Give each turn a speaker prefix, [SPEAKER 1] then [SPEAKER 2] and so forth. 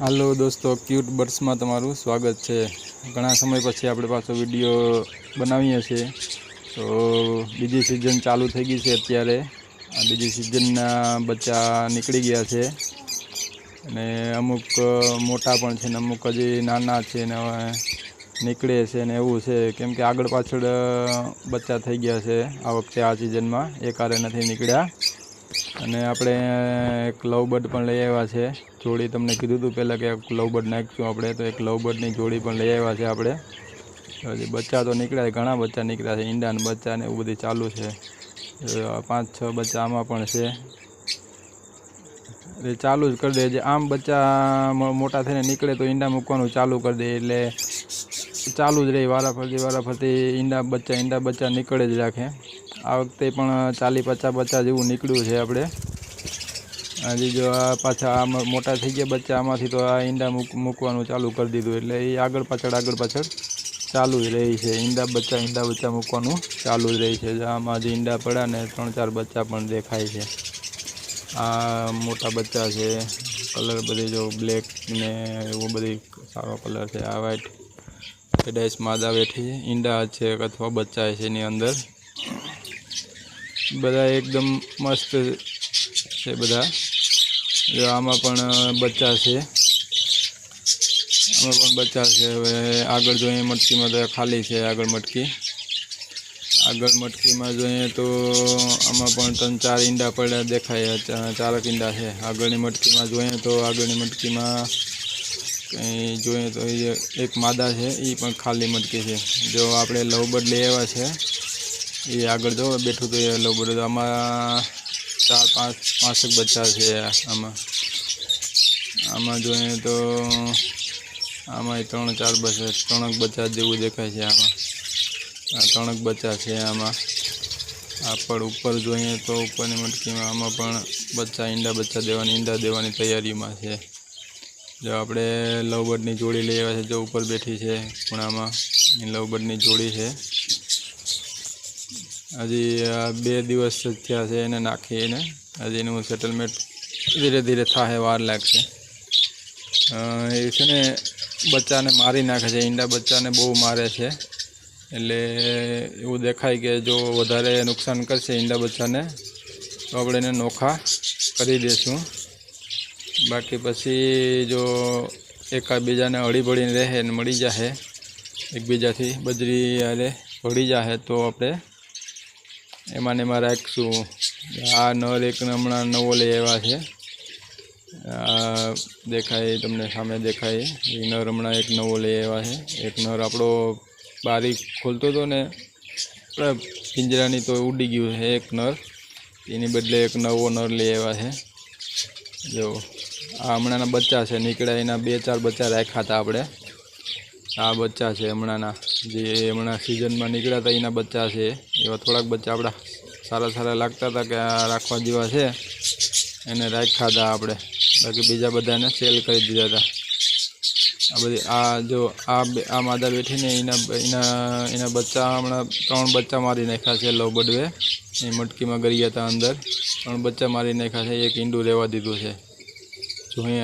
[SPEAKER 1] હાલો દોસ્તો ક્યુટ બર્ડ્સમાં તમારું સ્વાગત છે. ઘણા સમય પછી આપણે પાછો વીડિયો બનાવીએ છીએ. તો બીજી સિઝન ચાલુ થઈ ગઈ છે અત્યારે. આ બીજી સિઝનના બચ્ચા નીકળી ગયા છે. અને અમુક મોટા પણ છે ને અમુક હજી નાના છે ને હવે નીકળે છે ને એવું છે. કેમ કે આગળ પાછળ બચ્ચા થઈ ગયા છે આ વખતે આ સિઝનમાં એ કારણે નથી નીકળ્યા. અને આપણે એક લવબર્ડ પણ લઈ આવ્યા છે. જોડી તમને કીધું હતું પહેલાં કે એક લવબર્ડ નાખીશું આપણે, તો એક લવબર્ડની જોડી પણ લઈ આવ્યા છે આપણે. પછી બચ્ચા તો નીકળ્યા છે, ઘણા બચ્ચા નીકળ્યા છે, ઈંડા બચ્ચા ને એવું બધું ચાલુ છે. પાંચ છ બચ્ચા આમાં પણ છે. એટલે ચાલુ જ કરી દે, જે આમ બચ્ચા મોટા થઈને નીકળે તો ઈંડા મૂકવાનું ચાલુ કરી દે, એટલે ચાલુ જ રહે, વારાફરતી વારાફરતી ઈંડા બચ્ચા ઈંડા બચ્ચા નીકળે જ રાખે. આ વખતે પણ ચાલી પચાસ બચ્ચા જેવું નીકળ્યું છે આપણે. હજી જો આ પાછા આમાં મોટા થઈ ગયા બચ્ચા, આમાંથી તો આ ઈંડા મૂક, મૂકવાનું ચાલુ કરી દીધું. એટલે એ આગળ પાછળ આગળ પાછળ ચાલુ જ રહી છે. ઈંડા બચ્ચા ઈંડા બચ્ચા મૂકવાનું ચાલુ જ રહી છે. આમાં જે ઈંડા પડ્યા ને ત્રણ ચાર બચ્ચા પણ દેખાય છે. આ મોટા બચ્ચા છે. કલર બધી જો બ્લેક ને એવું બધી સારો કલર છે. આ વ્હાઈટ પેડાઈસ માદા બેઠી છે. ઈંડા છે અથવા બચ્ચા છે એની અંદર. બધા એકદમ મસ્ત છે બધા. જો આમાં પણ બચ્ચા છે. આમાં પણ બચ્ચા છે. હવે આગળ જોઈએ મટકીમાં તો ખાલી છે આગળ મટકી. આગળ મટકીમાં જોઈએ તો આમાં પણ ત્રણ ચાર ઈંડા પડ્યા દેખાય. ચારક ઈંડા છે. આગળની મટકીમાં જોઈએ તો આગળની મટકીમાં કંઈ જોઈએ તો એ એક માદા છે. એ પણ ખાલી મટકી છે. જો આપણે લવબર્ડ લઈ આવ્યા છે. એ આગળ જો, બેઠું તો એ લો તો આમાં ચાર, પાંચ, પાંચક બચ્ચા છે આમાં. આમાં જોઈએ તો આમાં ત્રણ, ચાર બચ્ચા, ત્રણક બચ્ચા જેવું દેખાય છે આમાં. આ ત્રણક બચ્ચા છે આમાં. આ પણ ઉપર જોઈએ તો ઉપરની મટકીમાં આમાં પણ બચ્ચા ઈંડા બચ્ચા દેવાની, ઈંડા દેવાની તૈયારીમાં છે. જો આપણે લવબર્ડની જોડી લઈ આવ્યા છે, જો ઉપર બેઠી છે ખૂણામાં. એ લવબર્ડની જોડી છે. હજી બે દિવસ થયા છે એને નાખીને. હજી એનું સેટલમેન્ટ ધીરે ધીરે થાય વાર લાગશે. એ છે ને બચ્ચાને મારી નાખે છે. ઈંડા બચ્ચાને બહુ મારે છે. એટલે એવું દેખાય કે જો વધારે નુકસાન કરશે ઈંડા બચ્ચાને, તો આપણે એને નોખા કરી દઈશું બાકી પછી જો એકાબીજાને હળી ભળીને રહે ને મળી જશે એકબીજાથી બજરી અરે ભળી જશે તો આપણે એમાં ને એમાં રાખીશું આ નર એક હમણાં નવો લઈ આવ્યા છે. આ દેખાય, તમને સામે દેખાય. એ નર હમણાં એક નવો લઈ આવ્યા છે. એક નર આપણો બારી ખોલતો હતો ને પિંજરાની તો ઉડી ગયું છે એક નર એની બદલે એક નવો નર લઈ આવ્યા છે. જો, આ હમણાંના બચ્ચા છે, નીકળ્યા એના બે ચાર બચ્ચા રાખ્યા હતા આપણે. આ બચ્ચા છે હમણાંના. જે હમણાં સિઝનમાં નીકળ્યા હતા એના બચ્ચા છે. એવા થોડાક બચ્ચા આપણા સારા સારા લાગતા હતા કે આ રાખવા જેવા છે. એને રાખ્યા હતા આપણે. બાકી બીજા બધાને સેલ કરી દીધા હતા આ બધી, આ જો, આ બે, આ માદા બેઠીને એના એના એના બચ્ચા હમણાં ત્રણ બચ્ચા મારી નાખ્યા છે લવ બડવે એ મટકીમાં ગરી હતા અંદર. ત્રણ બચ્ચા મારી નાખ્યા છે. એક ઈંડું રહેવા દીધું છે. જોઈએ